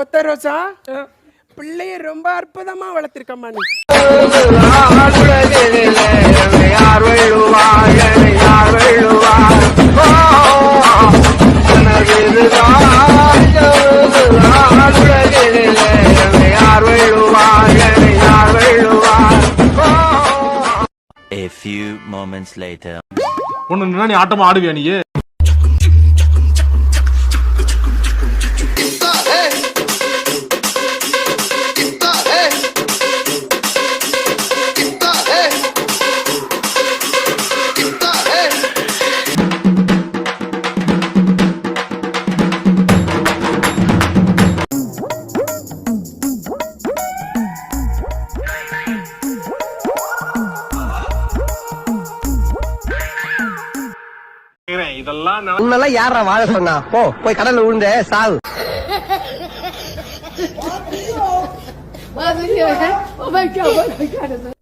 ரோசா பிள்ளைய ரொம்ப அற்புதமா வளர்த்திருக்கம்மா நீ. யார் வெள்ளுவார் என்னை யார் வெள்ளுவார் ஓ, எனக்கு இதுதான் இதுதான் உலகிலே என்னை யார் வெள்ளுவார் என்னை யார் வெள்ளுவார் ஓ A few moments later. ஒண்ணு நீ ஆட்டமா ஆடுவியா நீ? இதெல்லாம் உன்னெல்லாம் யாரா வாழ சொன்னா? போ போய் கடல்ல விழுந்த சாவு. Oh my god, oh my god.